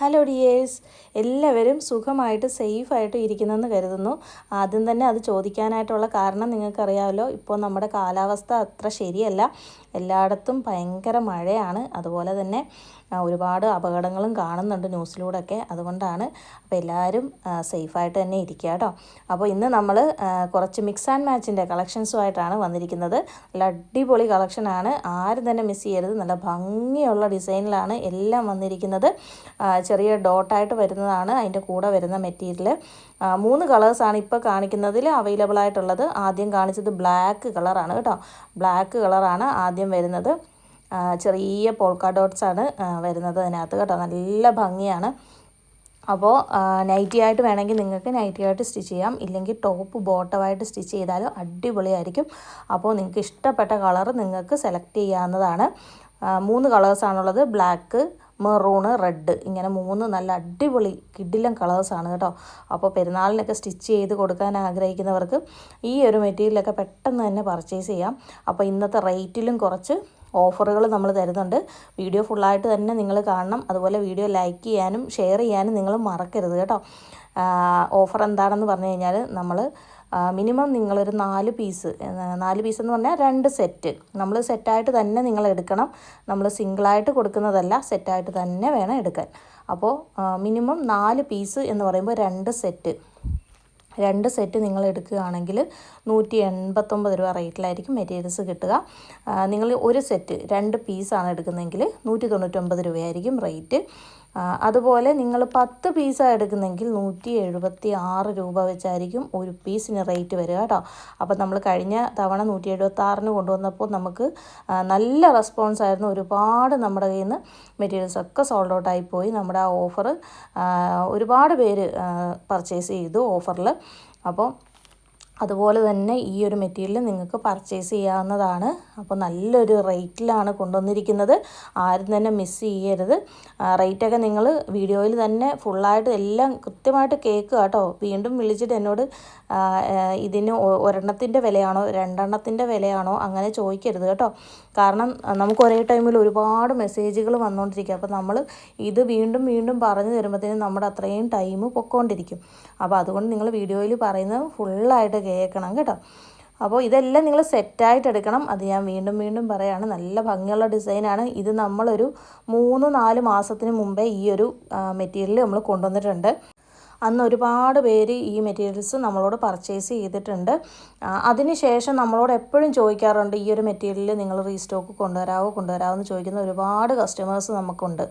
Hello dears എല്ലാവരും സുഖമായിട്ട് സേഫായിട്ട് ഇരിക്കുന്നെന്ന് കരുതുന്നു. ആദ്യം തന്നെ അത് ചോദിക്കാനായിട്ടുള്ള കാരണം നിങ്ങൾക്കറിയാമല്ലോ. ഇപ്പോൾ നമ്മുടെ കാലാവസ്ഥ അത്ര ശരിയല്ല. എല്ലായിടത്തും ഭയങ്കര മഴയാണ്. അതുപോലെ തന്നെ ഒരുപാട് അപകടങ്ങളും കാണുന്നുണ്ട് ന്യൂസിലൂടെയൊക്കെ. അതുകൊണ്ടാണ് അപ്പോൾ എല്ലാവരും സേഫായിട്ട് തന്നെ ഇരിക്കുക കേട്ടോ. അപ്പോൾ ഇന്ന് നമ്മൾ കുറച്ച് മിക്സ് ആൻഡ് മാച്ചിന്റെ കളക്ഷൻസുമായിട്ടാണ് വന്നിരിക്കുന്നത്. നല്ല അടിപൊളി കളക്ഷനാണ്. ആരും തന്നെ മിസ് ചെയ്യരുത്. നല്ല ഭംഗിയുള്ള ഡിസൈനിലാണ് എല്ലാം വന്നിരിക്കുന്നത്. ചെറിയ ഡോട്ടായിട്ട് വരുന്നതാണ്. അതിന്റെ കൂടെ വരുന്ന മെറ്റീരിയൽ മൂന്ന് കളേഴ്സാണ് ഇപ്പോൾ കാണിക്കുന്നതിൽ അവൈലബിൾ ആയിട്ടുള്ളത്. ആദ്യം കാണിച്ചത് ബ്ലാക്ക് കളറാണ് കേട്ടോ. ബ്ലാക്ക് കളറാണ് ആദ്യം വരുന്നത്. ചെറിയ പോൾക്ക ഡോട്ട്സ് ആണ് വരുന്നത് അതിനകത്ത് കേട്ടോ. നല്ല ഭംഗിയാണ്. അപ്പോൾ നൈറ്റി ആയിട്ട് വേണമെങ്കിൽ നിങ്ങൾക്ക് നൈറ്റി ആയിട്ട് സ്റ്റിച്ച് ചെയ്യാം. ഇല്ലെങ്കിൽ ടോപ്പ് ബോട്ടമായിട്ട് സ്റ്റിച്ച് ചെയ്താലും അടിപൊളിയായിരിക്കും. അപ്പോൾ നിങ്ങൾക്ക് ഇഷ്ടപ്പെട്ട കളർ നിങ്ങൾക്ക് സെലക്ട് ചെയ്യാവുന്നതാണ്. മൂന്ന് കളേഴ്സാണുള്ളത് ബ്ലാക്ക് മെറൂണ് റെഡ് ഇങ്ങനെ മൂന്ന് നല്ല അടിപൊളി കിഡിലം കളേഴ്സാണ് കേട്ടോ. അപ്പോൾ പെരുന്നാളിനൊക്കെ സ്റ്റിച്ച് ചെയ്ത് കൊടുക്കാൻ ആഗ്രഹിക്കുന്നവർക്ക് ഈ ഒരു മെറ്റീരിയലൊക്കെ പെട്ടെന്ന് തന്നെ പർച്ചേസ് ചെയ്യാം. അപ്പോൾ ഇന്നത്തെ റേറ്റിലും കുറച്ച് ഓഫറുകൾ നമ്മൾ തരുന്നുണ്ട്. വീഡിയോ ഫുള്ളായിട്ട് തന്നെ നിങ്ങൾ കാണണം. അതുപോലെ വീഡിയോ ലൈക്ക് ചെയ്യാനും ഷെയർ ചെയ്യാനും നിങ്ങൾ മറക്കരുത് കേട്ടോ. ഓഫർ എന്താണെന്ന് പറഞ്ഞു കഴിഞ്ഞാൽ നമ്മൾ മിനിമം നിങ്ങളൊരു നാല് പീസ് നാല് പീസ് എന്ന് പറഞ്ഞാൽ രണ്ട് സെറ്റ്. നമ്മൾ സെറ്റായിട്ട് തന്നെ നിങ്ങൾ എടുക്കണം. നമ്മൾ സിംഗിളായിട്ട് കൊടുക്കുന്നതല്ല സെറ്റായിട്ട് തന്നെ വേണം എടുക്കാൻ. അപ്പോൾ മിനിമം നാല് പീസ് എന്ന് പറയുമ്പോൾ രണ്ട് സെറ്റ്. രണ്ട് സെറ്റ് നിങ്ങൾ എടുക്കുകയാണെങ്കിൽ നൂറ്റി എൺപത്തൊമ്പത് രൂപ റേറ്റിലായിരിക്കും മെറ്റീരിയൽസ് കിട്ടുക. നിങ്ങൾ ഒരു സെറ്റ് രണ്ട് പീസാണ് എടുക്കുന്നതെങ്കിൽ നൂറ്റി തൊണ്ണൂറ്റൊമ്പത് രൂപയായിരിക്കും റേറ്റ്. അതുപോലെ നിങ്ങൾ പത്ത് പീസാണ് എടുക്കുന്നെങ്കിൽ നൂറ്റി എഴുപത്തി ആറ് രൂപ വെച്ചായിരിക്കും ഒരു പീസിന് റേറ്റ് വരിക കേട്ടോ. അപ്പോൾ നമ്മൾ കഴിഞ്ഞ തവണ നൂറ്റി എഴുപത്തി ആറിന് കൊണ്ടുവന്നപ്പോൾ നമുക്ക് നല്ല റെസ്പോൺസ് ആയിരുന്നു. ഒരുപാട് നമ്മുടെ കയ്യിൽ നിന്ന് മെറ്റീരിയൽസ് ഒക്കെ സോൾഡ് ഔട്ട് പോയി. നമ്മുടെ ആ ഓഫർ ഒരുപാട് പേര് പർച്ചേസ് ചെയ്തു ഓഫറിൽ അപ്പോൾ അതുപോലെ തന്നെ ഈ ഒരു മെറ്റീരിയൽ നിങ്ങൾക്ക് പർച്ചേസ് ചെയ്യാവുന്നതാണ്. അപ്പോൾ നല്ലൊരു റേറ്റിലാണ് കൊണ്ടുവന്നിരിക്കുന്നത്. ആരും തന്നെ മിസ് ചെയ്യരുത്. റേറ്റൊക്കെ നിങ്ങൾ വീഡിയോയിൽ തന്നെ ഫുള്ളായിട്ട് എല്ലാം കൃത്യമായിട്ട് കേൾക്കുക കേട്ടോ. വീണ്ടും വിളിച്ചിട്ട് എന്നോട് ഇതിന് ഒരെണ്ണത്തിന്റെ വിലയാണോ രണ്ടെണ്ണത്തിന്റെ വിലയാണോ അങ്ങനെ ചോദിക്കരുത് കേട്ടോ. കാരണം നമുക്ക് ഒരേ ടൈമിൽ ഒരുപാട് മെസ്സേജുകൾ വന്നുകൊണ്ടിരിക്കുക അപ്പോൾ നമ്മൾ ഇത് വീണ്ടും വീണ്ടും പറഞ്ഞു തരുമ്പോഴത്തേനും നമ്മുടെ അത്രയും ടൈം പൊക്കോണ്ടിരിക്കും. അപ്പോൾ അതുകൊണ്ട് നിങ്ങൾ വീഡിയോയിൽ പറയുന്നത് ഫുള്ളായിട്ട് കേൾക്കണം കേട്ടോ. അപ്പോൾ ഇതെല്ലാം നിങ്ങൾ സെറ്റായിട്ട് എടുക്കണം. അത് ഞാൻ വീണ്ടും വീണ്ടും പറയാണ്. നല്ല ഭംഗിയുള്ള ഡിസൈനാണ് ഇത് നമ്മളൊരു മൂന്ന് നാല് മാസത്തിന് മുമ്പേ ഈ ഒരു മെറ്റീരിയൽ നമ്മൾ കൊണ്ടുവന്നിട്ടുണ്ട്. അന്ന് ഒരുപാട് പേര് ഈ മെറ്റീരിയൽസ് നമ്മളോട് പർച്ചേസ് ചെയ്തിട്ടുണ്ട്. അതിനുശേഷം നമ്മളോട് എപ്പോഴും ചോദിക്കാറുണ്ട് ഈ ഒരു മെറ്റീരിയൽ നിങ്ങൾ റീസ്റ്റോക്ക് കൊണ്ടുവരാവോ? കൊണ്ടുവരാമോ എന്ന് ചോദിക്കുന്ന ഒരുപാട് കസ്റ്റമേഴ്സ് നമുക്കുണ്ട്.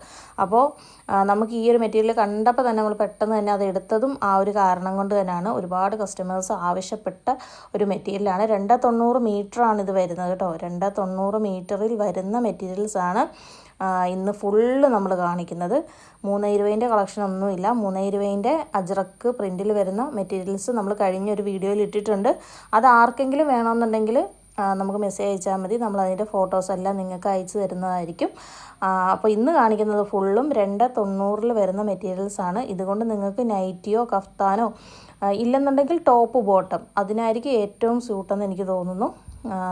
അപ്പോൾ നമുക്ക് ഈ ഒരു മെറ്റീരിയൽ കണ്ടപ്പോൾ തന്നെ നമ്മൾ പെട്ടെന്ന് തന്നെ അത് എടുത്തതും ആ ഒരു കാരണം കൊണ്ട് തന്നെയാണ് ഒരുപാട് കസ്റ്റമേഴ്സ് ആവശ്യപ്പെട്ട ഒരു മെറ്റീരിയലാണ് രണ്ട് തൊണ്ണൂറ് മീറ്ററാണ് ഇത് വരുന്നത് കേട്ടോ. രണ്ട് തൊണ്ണൂറ് മീറ്ററിൽ വരുന്ന മെറ്റീരിയൽസാണ് ഇന്ന് ഫുള്ള് നമ്മൾ കാണിക്കുന്നത് മൂന്ന് ഇരുപതിന്റെ കളക്ഷൻ ഒന്നുമില്ല. മൂന്ന് ഇരുപതിന്റെ അജ്രക്ക് പ്രിന്റിൽ വരുന്ന മെറ്റീരിയൽസ് നമ്മൾ കഴിഞ്ഞ ഒരു വീഡിയോയിൽ ഇട്ടിട്ടുണ്ട്. അത് ആർക്കെങ്കിലും വേണമെന്നുണ്ടെങ്കിൽ നമുക്ക് മെസ്സേജ് അയച്ചാൽ മതി. നമ്മൾ അതിന്റെ ഫോട്ടോസ് എല്ലാം നിങ്ങൾക്ക് അയച്ചു തരുന്നതായിരിക്കും. അപ്പോൾ ഇന്ന് കാണിക്കുന്നത് ഫുള്ളും രണ്ട് തൊണ്ണൂറിൽ വരുന്ന മെറ്റീരിയൽസ് ആണ്. ഇതുകൊണ്ട് നിങ്ങൾക്ക് നൈറ്റിയോ കഫ്താനോ ഇല്ലെന്നുണ്ടെങ്കിൽ ടോപ്പ് ബോട്ടം അതിനായിരിക്കും ഏറ്റവും സ്യൂട്ടെന്ന് എനിക്ക് തോന്നുന്നു.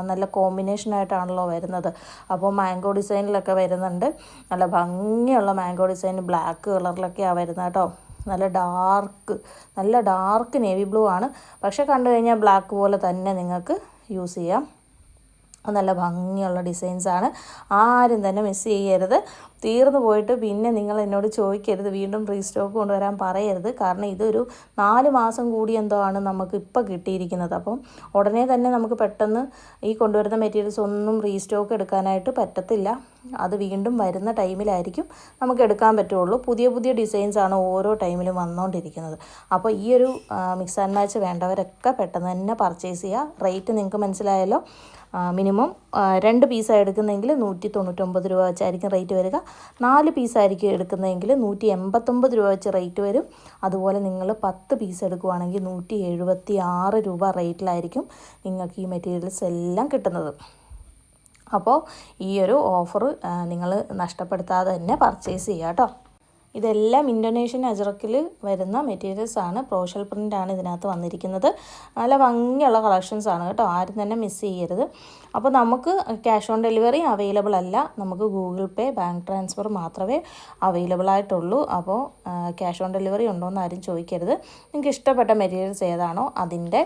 നല്ല കോമ്പിനേഷനായിട്ടാണല്ലോ വരുന്നത്. അപ്പോൾ മാംഗോ ഡിസൈനിലൊക്കെ വരുന്നുണ്ട്. നല്ല ഭംഗിയുള്ള മാംഗോ ഡിസൈൻ ബ്ലാക്ക് കളറിലൊക്കെയാണ് വരുന്നത് കേട്ടോ. നല്ല ഡാർക്ക് നല്ല ഡാർക്ക് നേവി ബ്ലൂ ആണ്. പക്ഷെ കണ്ടു കഴിഞ്ഞാൽ ബ്ലാക്ക് പോലെ തന്നെ നിങ്ങൾക്ക് യൂസ് ചെയ്യാം. നല്ല ഭംഗിയുള്ള ഡിസൈൻസാണ്. ആരും തന്നെ മിസ് ചെയ്യരുത്. തീർന്നു പോയിട്ട് പിന്നെ നിങ്ങൾ എന്നോട് ചോദിക്കരുത്. വീണ്ടും റീസ്റ്റോക്ക് കൊണ്ടുവരാൻ പറയരുത്. കാരണം ഇതൊരു നാല് മാസം കൂടി എന്തോ ആണ് നമുക്ക് ഇപ്പോൾ കിട്ടിയിരിക്കുന്നത്. അപ്പം ഉടനെ തന്നെ നമുക്ക് പെട്ടെന്ന് ഈ കൊണ്ടുവരുന്ന മെറ്റീരിയൽസ് ഒന്നും റീസ്റ്റോക്ക് എടുക്കാനായിട്ട് പറ്റത്തില്ല. അത് വീണ്ടും വരുന്ന ടൈമിലായിരിക്കും നമുക്ക് എടുക്കാൻ പറ്റുള്ളൂ. പുതിയ പുതിയ ഡിസൈൻസ് ആണ് ഓരോ ടൈമിലും വന്നുകൊണ്ടിരിക്കുന്നത് അപ്പോൾ ഈ ഒരു മിക്സ് ആൻഡ് മാച്ച് വേണ്ടവരൊക്കെ പെട്ടെന്ന് തന്നെ പർച്ചേസ് ചെയ്യുക. റേറ്റ് നിങ്ങൾക്ക് മനസ്സിലായല്ലോ. മിനിമം രണ്ട് പീസാണ് എടുക്കുന്നതെങ്കിൽ നൂറ്റി തൊണ്ണൂറ്റൊമ്പത് രൂപ വെച്ചായിരിക്കും റേറ്റ് വരിക. നാല് പീസായിരിക്കും എടുക്കുന്നതെങ്കിൽ നൂറ്റി എൺപത്തൊമ്പത് രൂപ വെച്ച് റേറ്റ് വരും. അതുപോലെ നിങ്ങൾ പത്ത് പീസ് എടുക്കുവാണെങ്കിൽ നൂറ്റി എഴുപത്തി ആറ് രൂപ റേറ്റിലായിരിക്കും നിങ്ങൾക്ക് ഈ മെറ്റീരിയൽസ് എല്ലാം കിട്ടുന്നത്. അപ്പോൾ ഈ ഒരു ഓഫർ നിങ്ങൾ നഷ്ടപ്പെടുത്താതെ തന്നെ പർച്ചേസ് ചെയ്യുക കേട്ടോ ഇതെല്ലാം ഇൻഡോനേഷ്യൻ അജറക്കിൽ വരുന്ന മെറ്റീരിയൽസ് ആണ്. പ്രോഷൽ പ്രിന്റ് ആണ് ഇതിനകത്ത് വന്നിരിക്കുന്നത്. നല്ല ഭംഗിയുള്ള കളക്ഷൻസ് ആണ് കേട്ടോ. ആരും തന്നെ മിസ് ചെയ്യരുത്. അപ്പോൾ നമുക്ക് ക്യാഷ് ഓൺ ഡെലിവറി അവൈലബിൾ അല്ല. നമുക്ക് ഗൂഗിൾ പേ ബാങ്ക് ട്രാൻസ്ഫർ മാത്രമേ അവൈലബിൾ ആയിട്ടുള്ളൂ. അപ്പോൾ ക്യാഷ് ഓൺ ഡെലിവറി ഉണ്ടോ എന്ന് ആരും ചോദിക്കരുത്. നിങ്ങൾക്ക് ഇഷ്ടപ്പെട്ട മെറ്റീരിയൽസ് ഏതാണോ അതിന്റെ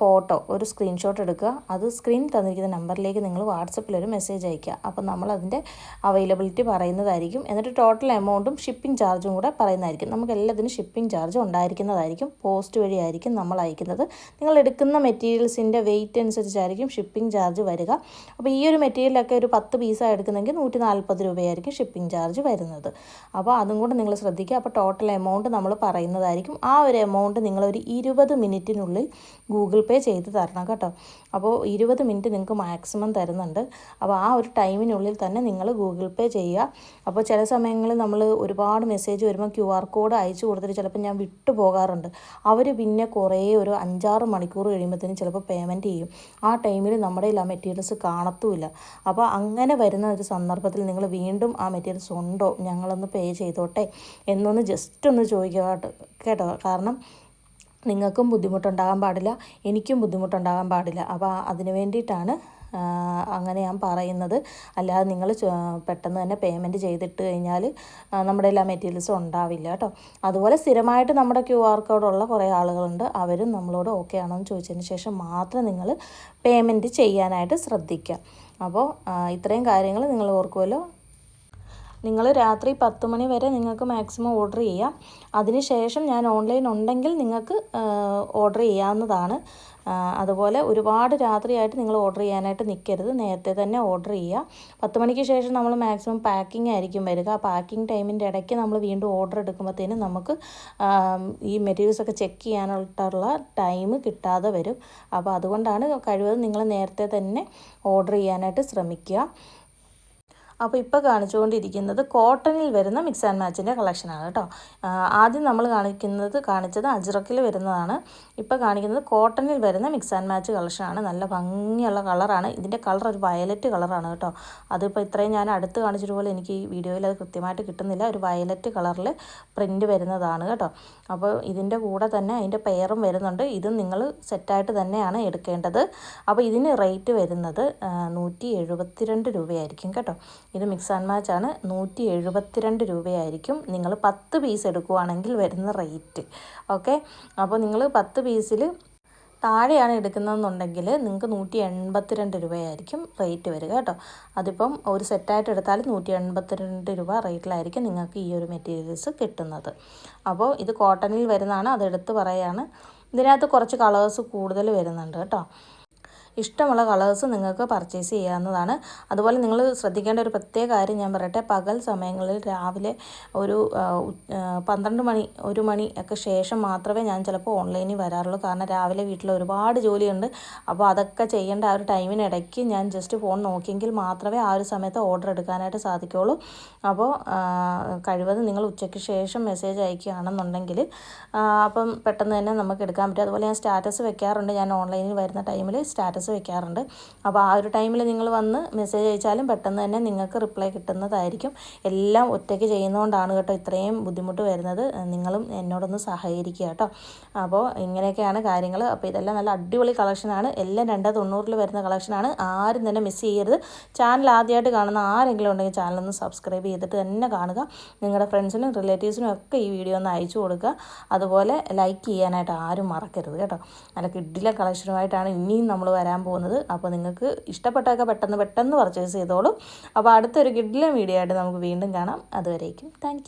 ഫോട്ടോ ഒരു സ്ക്രീൻഷോട്ട് എടുക്കുക. അത് സ്ക്രീൻ തന്നിരിക്കുന്ന നമ്പറിലേക്ക് നിങ്ങൾ വാട്സപ്പിൽ ഒരു മെസ്സേജ് അയക്കുക അപ്പോൾ നമ്മൾ അതിന്റെ അവൈലബിലിറ്റി പറയുന്നതായിരിക്കും. എന്നിട്ട് ടോട്ടൽ എമൗണ്ടും ഷിപ്പിംഗ് ചാർജും കൂടെ പറയുന്നതായിരിക്കും. നമുക്ക് എല്ലാത്തിനും ഷിപ്പിംഗ് ചാർജ് ഉണ്ടായിരിക്കുന്നതായിരിക്കും. പോസ്റ്റ് വഴിയായിരിക്കും നമ്മൾ അയക്കുന്നത്. നിങ്ങൾ എടുക്കുന്ന മെറ്റീരിയൽസിന്റെ വെയിറ്റ് അനുസരിച്ചായിരിക്കും ഷിപ്പിംഗ് ചാർജ് വരിക. അപ്പോൾ ഈ ഒരു മെറ്റീരിയലൊക്കെ ഒരു പത്ത് പീസാണ് എടുക്കുന്നെങ്കിൽ നൂറ്റി നാൽപ്പത് രൂപയായിരിക്കും ഷിപ്പിംഗ് ചാർജ് വരുന്നത്. അപ്പോൾ അതും കൂടെ നിങ്ങൾ ശ്രദ്ധിക്കുക. അപ്പോൾ ടോട്ടൽ എമൗണ്ട് നമ്മൾ പറയുന്നതായിരിക്കും. ആ ഒരു എമൗണ്ട് നിങ്ങളൊരു ഇരുപത് മിനിറ്റിനുള്ളിൽ ഗൂഗിൾ പേ ചെയ്ത് തരണം കേട്ടോ. അപ്പോൾ ഇരുപത് മിനിറ്റ് നിങ്ങൾക്ക് മാക്സിമം തരുന്നുണ്ട്. അപ്പോൾ ആ ഒരു ടൈമിനുള്ളിൽ തന്നെ നിങ്ങൾ ഗൂഗിൾ പേ ചെയ്യുക. അപ്പോൾ ചില സമയങ്ങളിൽ നമ്മൾ ഒരുപാട് മെസ്സേജ് വരുമ്പോൾ ക്യു ആർ കോഡ് അയച്ചു കൊടുത്തിട്ട് ചിലപ്പോൾ ഞാൻ വിട്ടു പോകാറുണ്ട്. അവർ പിന്നെ കുറേ ഒരു അഞ്ചാറ് മണിക്കൂർ കഴിയുമ്പോഴത്തേനും ചിലപ്പോൾ പേയ്മെന്റ് ചെയ്യും. ആ ടൈമിൽ നമ്മുടെ ആ മെറ്റീരിയൽസ് കാണത്തുമില്ല. അപ്പോൾ അങ്ങനെ വരുന്ന ഒരു സന്ദർഭത്തിൽ നിങ്ങൾ വീണ്ടും ആ മെറ്റീരിയൽസ് ഉണ്ടോ? ഞങ്ങളൊന്ന് പേ ചെയ്തോട്ടെ എന്നൊന്ന് ജസ്റ്റ് ഒന്ന് ചോദിക്കുക കേട്ടോ. കാരണം നിങ്ങൾക്കും ബുദ്ധിമുട്ടുണ്ടാകാൻ പാടില്ല എനിക്കും ബുദ്ധിമുട്ടുണ്ടാകാൻ പാടില്ല. അപ്പോൾ അതിന് വേണ്ടിയിട്ടാണ് അങ്ങനെ ഞാൻ പറയുന്നത്. അല്ലാതെ നിങ്ങൾ പെട്ടെന്ന് തന്നെ പേയ്മെന്റ് ചെയ്തിട്ട് കഴിഞ്ഞാൽ നമ്മുടെ എല്ലാ മെറ്റീരിയൽസും ഉണ്ടാവില്ല കേട്ടോ. അതുപോലെ സ്ഥിരമായിട്ട് നമ്മുടെ ക്യു ആർ കോഡുള്ള കുറേ ആളുകളുണ്ട്. അവരും നമ്മളോട് ഓക്കെ ആണോ എന്ന് ചോദിച്ചതിന് ശേഷം മാത്രം നിങ്ങൾ പേയ്മെന്റ് ചെയ്യാനായിട്ട് ശ്രദ്ധിക്കുക. അപ്പോൾ ഇത്രയും കാര്യങ്ങൾ നിങ്ങൾ ഓർക്കുമല്ലോ. നിങ്ങൾ രാത്രി പത്ത് മണി വരെ നിങ്ങൾക്ക് മാക്സിമം ഓർഡർ ചെയ്യാം. അതിനുശേഷം ഞാൻ ഓൺലൈൻ ഉണ്ടെങ്കിൽ നിങ്ങൾക്ക് ഓർഡർ ചെയ്യാവുന്നതാണ്. അതുപോലെ ഒരുപാട് രാത്രിയായിട്ട് നിങ്ങൾ ഓർഡർ ചെയ്യാനായിട്ട് നിൽക്കരുത് നേരത്തെ തന്നെ ഓർഡർ ചെയ്യുക. പത്ത് മണിക്ക് ശേഷം നമ്മൾ മാക്സിമം പാക്കിംഗ് ആയിരിക്കും വരിക. ആ പാക്കിംഗ് ടൈമിന്റെ ഇടയ്ക്ക് നമ്മൾ വീണ്ടും ഓർഡർ എടുക്കുമ്പോഴത്തേനും നമുക്ക് ഈ മെറ്റീരിയൽസ് ഒക്കെ ചെക്ക് ചെയ്യാനായിട്ടുള്ള ടൈം കിട്ടാതെ വരും. അപ്പോൾ അതുകൊണ്ടാണ് കഴിവതും നിങ്ങൾ നേരത്തെ തന്നെ ഓർഡർ ചെയ്യാനായിട്ട് ശ്രമിക്കുക. അപ്പോൾ ഇപ്പോൾ കാണിച്ചുകൊണ്ടിരിക്കുന്നത് കോട്ടണിൽ വരുന്ന മിക്സ് ആൻഡ് മാച്ചിന്റെ കളക്ഷനാണ് കേട്ടോ. ആദ്യം നമ്മൾ കാണിക്കുന്നത് കാണിച്ചത് അജ്രക്കിൽ വരുന്നതാണ്. ഇപ്പോൾ കാണിക്കുന്നത് കോട്ടണിൽ വരുന്ന മിക്സ് ആൻഡ് മാച്ച് കളക്ഷനാണ് നല്ല ഭംഗിയുള്ള കളറാണ് ഇതിന്റെ കളർ ഒരു വയലറ്റ് കളറാണ് കേട്ടോ. അതിപ്പോൾ ഇത്രയും ഞാൻ അടുത്ത് കാണിച്ചതുപോലെ എനിക്ക് ഈ വീഡിയോയിൽ അത് കൃത്യമായിട്ട് കിട്ടുന്നില്ല. ഒരു വയലറ്റ് കളറിൽ പ്രിന്റ് വരുന്നതാണ് കേട്ടോ. അപ്പോൾ ഇതിന്റെ കൂടെ തന്നെ അതിന്റെ പെയറും വരുന്നുണ്ട്. ഇതും നിങ്ങൾ സെറ്റായിട്ട് തന്നെയാണ് എടുക്കേണ്ടത്. അപ്പോൾ ഇതിന് റേറ്റ് വരുന്നത് നൂറ്റി രൂപയായിരിക്കും കേട്ടോ. ഇത് മിക്സ് ആൻഡ് മാച്ച് ആണ്. നൂറ്റി എഴുപത്തിരണ്ട് രൂപയായിരിക്കും. നിങ്ങൾ പത്ത് പീസ് എടുക്കുവാണെങ്കിൽ വരുന്ന റേറ്റ് ഓക്കെ അപ്പോൾ നിങ്ങൾ പത്ത് പീസിൽ താഴെയാണ് എടുക്കുന്നതെന്നുണ്ടെങ്കിൽ നിങ്ങൾക്ക് നൂറ്റി എൺപത്തിരണ്ട് രൂപയായിരിക്കും റേറ്റ് വരിക കേട്ടോ. അതിപ്പം ഒരു സെറ്റായിട്ട് എടുത്താൽ നൂറ്റി എൺപത്തിരണ്ട് രൂപ റേറ്റിലായിരിക്കും നിങ്ങൾക്ക് ഈ ഒരു മെറ്റീരിയൽസ് കിട്ടുന്നത്. അപ്പോൾ ഇത് കോട്ടണിൽ വരുന്നതാണ്. അതെടുത്ത് പറയുകയാണ് ഇതിനകത്ത് കുറച്ച് കളേഴ്സ് കൂടുതൽ വരുന്നുണ്ട് കേട്ടോ. ഇഷ്ടമുള്ള കളേഴ്സ് നിങ്ങൾക്ക് പർച്ചേസ് ചെയ്യാവുന്നതാണ്. അതുപോലെ നിങ്ങൾ ശ്രദ്ധിക്കേണ്ട ഒരു പ്രത്യേക കാര്യം ഞാൻ പറയട്ടെ പകൽ സമയങ്ങളിൽ രാവിലെ ഒരു പന്ത്രണ്ട് മണി ഒരു മണി ഒക്കെ ശേഷം മാത്രമേ ഞാൻ ചിലപ്പോൾ ഓൺലൈനിൽ വരാറുള്ളൂ. കാരണം രാവിലെ വീട്ടിൽ ഒരുപാട് ജോലിയുണ്ട്. അപ്പോൾ അതൊക്കെ ചെയ്യേണ്ട ആ ഒരു ടൈമിനിടയ്ക്ക് ഞാൻ ജസ്റ്റ് ഫോൺ നോക്കിയെങ്കിൽ മാത്രമേ ആ ഒരു സമയത്ത് ഓർഡർ എടുക്കാനായിട്ട് സാധിക്കുകയുള്ളൂ. അപ്പോൾ കഴിവതും നിങ്ങൾ ഉച്ചയ്ക്ക് ശേഷം മെസ്സേജ് അയക്കുകയാണെന്നുണ്ടെങ്കിൽ അപ്പം പെട്ടെന്ന് തന്നെ നമുക്ക് എടുക്കാൻ പറ്റും. അതുപോലെ ഞാൻ സ്റ്റാറ്റസ് വെക്കാറുണ്ട്. ഞാൻ ഓൺലൈനിൽ വരുന്ന ടൈമിൽ സ്റ്റാറ്റസ് സ്റ്റാറ്റസ് വെക്കാറുണ്ട് അപ്പോൾ ആ ഒരു ടൈമിൽ നിങ്ങൾ വന്ന് മെസ്സേജ് അയച്ചാലും പെട്ടെന്ന് തന്നെ നിങ്ങൾക്ക് റിപ്ലൈ കിട്ടുന്നതായിരിക്കും. എല്ലാം ഒറ്റയ്ക്ക് ചെയ്യുന്നതുകൊണ്ടാണ് കേട്ടോ ഇത്രയും ബുദ്ധിമുട്ട് വരുന്നത്. നിങ്ങളും എന്നോടൊന്ന് സഹകരിക്കുക കേട്ടോ. അപ്പോൾ ഇങ്ങനെയൊക്കെയാണ് കാര്യങ്ങൾ. അപ്പോൾ ഇതെല്ലാം നല്ല അടിപൊളി കളക്ഷനാണ്. എല്ലാം രണ്ട് തൊണ്ണൂറിൽ വരുന്ന കളക്ഷനാണ്. ആരും തന്നെ മിസ് ചെയ്യരുത്. ചാനൽ ആദ്യമായിട്ട് കാണുന്ന ആരെങ്കിലും ഉണ്ടെങ്കിൽ ചാനലൊന്ന് സബ്സ്ക്രൈബ് ചെയ്തിട്ട് തന്നെ കാണുക. നിങ്ങളുടെ ഫ്രണ്ട്സിനും റിലേറ്റീവ്സിനും ഒക്കെ ഈ വീഡിയോ ഒന്ന് അയച്ചു കൊടുക്കുക. അതുപോലെ ലൈക്ക് ചെയ്യാനായിട്ട് ആരും മറക്കരുത് കേട്ടോ. നല്ല കിഡിലെ കളക്ഷനുമായിട്ടാണ് ഇനിയും നമ്മൾ വരാൻ വരാൻ പോകുന്നത്. അപ്പോൾ നിങ്ങൾക്ക് ഇഷ്ടപ്പെട്ടതൊക്കെ പെട്ടെന്ന് പെട്ടെന്ന് പർച്ചേസ് ചെയ്തോളൂ. അപ്പോൾ അടുത്തൊരു കിഡിലെ വീഡിയോ ആയിട്ട് നമുക്ക് വീണ്ടും കാണാം. അതുവരേക്കും താങ്ക്